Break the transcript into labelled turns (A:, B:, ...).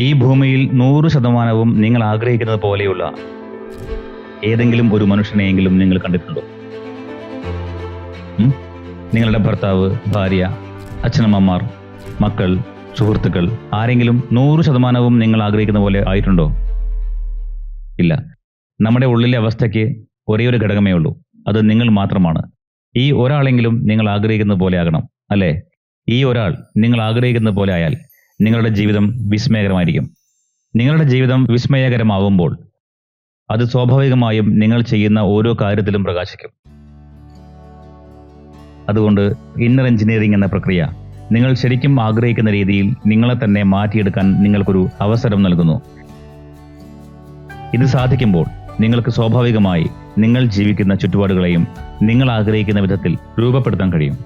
A: ഈ ഭൂമിയിൽ നൂറ് ശതമാനവും നിങ്ങൾ ആഗ്രഹിക്കുന്നത് പോലെയുള്ള ഏതെങ്കിലും ഒരു മനുഷ്യനെയെങ്കിലും നിങ്ങൾ കണ്ടിട്ടുണ്ടോ? നിങ്ങളുടെ ഭർത്താവ് ഭാര്യ അച്ഛനമ്മമാർ മക്കൾ സുഹൃത്തുക്കൾ ആരെങ്കിലും നൂറ് ശതമാനവും നിങ്ങൾ ആഗ്രഹിക്കുന്ന പോലെ ആയിട്ടുണ്ടോ? ഇല്ല. നമ്മുടെ ഉള്ളിലെ അവസ്ഥയ്ക്ക് ഒരേ ഒരു ഘടകമേ ഉള്ളൂ. അത് നിങ്ങൾ മാത്രമാണ്. ഈ ഒരാളെങ്കിലും നിങ്ങൾ ആഗ്രഹിക്കുന്ന പോലെ ആകണം അല്ലേ? ഈ ഒരാൾ നിങ്ങൾ ആഗ്രഹിക്കുന്ന പോലെ ആയാൽ നിങ്ങളുടെ ജീവിതം വിസ്മയകരമായിരിക്കും. നിങ്ങളുടെ ജീവിതം വിസ്മയകരമാവുമ്പോൾ അത് സ്വാഭാവികമായും നിങ്ങൾ ചെയ്യുന്ന ഓരോ കാര്യത്തിലും പ്രകാശിക്കും. അതുകൊണ്ട് ഇന്നർ എഞ്ചിനീയറിംഗ് എന്ന പ്രക്രിയ നിങ്ങൾ ശരിക്കും ആഗ്രഹിക്കുന്ന രീതിയിൽ നിങ്ങളെ തന്നെ മാറ്റിയെടുക്കാൻ നിങ്ങൾക്കൊരു അവസരം നൽകുന്നു. ഇത് സാധിക്കുമ്പോൾ നിങ്ങൾക്ക് സ്വാഭാവികമായി നിങ്ങൾ ജീവിക്കുന്ന ചുറ്റുപാടുകളെയും നിങ്ങൾ ആഗ്രഹിക്കുന്ന വിധത്തിൽ രൂപപ്പെടുത്താൻ കഴിയും.